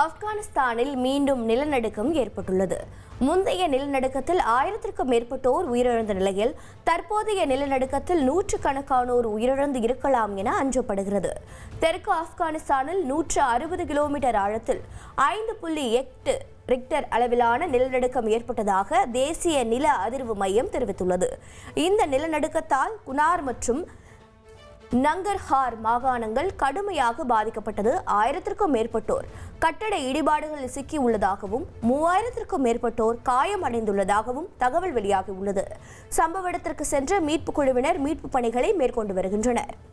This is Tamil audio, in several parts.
ஆப்கானிஸ்தானில் மீண்டும் நிலநடுக்கம் ஏற்பட்டுள்ளது. முந்தைய நிலநடுக்கத்தில் ஆயிரத்திற்கும் மேற்பட்டோர் உயிரிழந்த நிலையில் தற்போதைய நிலநடுக்கத்தில் நூற்றுக்கணக்கானோர் உயிரிழந்து இருக்கலாம் என அஞ்சப்படுகிறது. தெற்கு ஆப்கானிஸ்தானில் நூற்று அறுபது கிலோமீட்டர் ஆழத்தில் ஐந்து புள்ளி எட்டு ரிக்டர் அளவிலான நிலநடுக்கம் ஏற்பட்டதாக தேசிய நில அதிர்வு மையம் தெரிவித்துள்ளது. இந்த நிலநடுக்கத்தால் குனார் மற்றும் நங்கர்ஹார் மாகாணங்கள் கடுமையாக பாதிக்கப்பட்டது ஆயிரத்திற்கும் மேற்பட்டோர். கட்டட இடிபாடுகளில் சிக்கி உள்ளதாகவும் மூவாயிரத்திற்கும் மேற்பட்டோர் காயமடைந்துள்ளதாகவும் தகவல் வெளியாகியுள்ளது. சம்பவ இடத்திற்கு சென்ற மீட்புக் குழுவினர் மீட்பு பணிகளை மேற்கொண்டு வருகின்றனர்.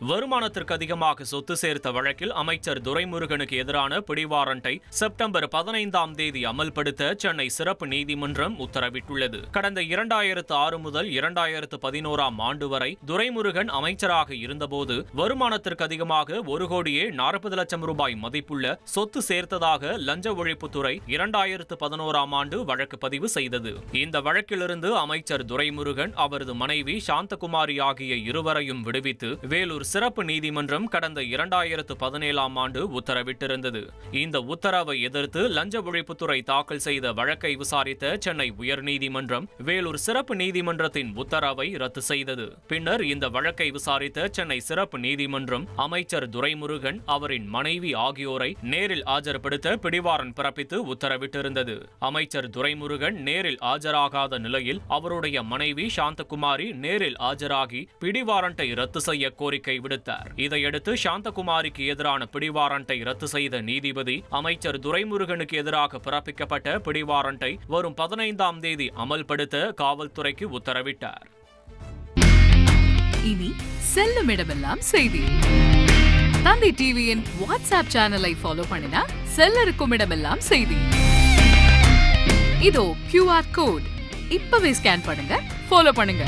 வருமானத்திற்கு அதிகமாக சொத்து சேர்த்த வழக்கில் அமைச்சர் துரைமுருகனுக்கு எதிரான பிடிவாரண்டை செப்டம்பர் பதினைந்தாம் தேதி அமல்படுத்த சென்னை சிறப்பு நீதிமன்றம் உத்தரவிட்டுள்ளது. கடந்த இரண்டாயிரத்து ஆறு முதல் இரண்டாயிரத்து பதினோராம் ஆண்டு வரை துரைமுருகன் அமைச்சராக இருந்தபோது வருமானத்திற்கு அதிகமாக ஒரு கோடியே நாற்பது லட்சம் ரூபாய் மதிப்புள்ள சொத்து சேர்த்ததாக லஞ்ச ஒழிப்புத்துறை இரண்டாயிரத்து பதினோராம் ஆண்டு வழக்கு பதிவு செய்தது. இந்த வழக்கிலிருந்து அமைச்சர் துரைமுருகன் அவரது மனைவி சாந்தகுமாரி ஆகிய இருவரையும் விடுவித்து வேலூர் சிறப்பு நீதிமன்றம் கடந்த இரண்டாயிரத்து பதினேழாம் ஆண்டு உத்தரவிட்டிருந்தது. இந்த உத்தரவை எதிர்த்து லஞ்ச ஒழிப்புத்துறை தாக்கல் செய்த வழக்கை விசாரித்த சென்னை உயர்நீதிமன்றம் வேலூர் சிறப்பு நீதிமன்றத்தின் உத்தரவை ரத்து செய்தது. பின்னர் இந்த வழக்கை விசாரித்த சென்னை சிறப்பு நீதிமன்றம் அமைச்சர் துரைமுருகன் அவரின் மனைவி ஆகியோரை நேரில் ஆஜர்படுத்த பிடிவாரன் பிறப்பித்து உத்தரவிட்டிருந்தது. அமைச்சர் துரைமுருகன் நேரில் ஆஜராகாத நிலையில் அவருடைய மனைவி சாந்தகுமாரி நேரில் ஆஜராகி பிடிவாரண்டை ரத்து செய்ய கோரிக்கை விடுத்தார். இதையடுத்து சாந்தகுமாரிக்கு எதிரான பிடிவாரண்டை ரத்து செய்த நீதிபதி அமைச்சர் துரைமுருகனுக்கு எதிராக பிறப்பிக்கப்பட்ட பிடிவாரண்டை வரும் பதினைந்தாம் தேதி அமல்படுத்த காவல்துறைக்கு உத்தரவிட்டார். இனி செல்லும் இடமெல்லாம் செய்தி. தந்தை டிவியின் வாட்ஸ்அப் சேனலை ஃபாலோ பண்ணினா செல்ல இருக்கும் இடமெல்லாம் செய்தி. இதோ கியூஆர் கோட் இப்பவே ஸ்கேன் பண்ணுங்க ஃபாலோ பண்ணுங்க.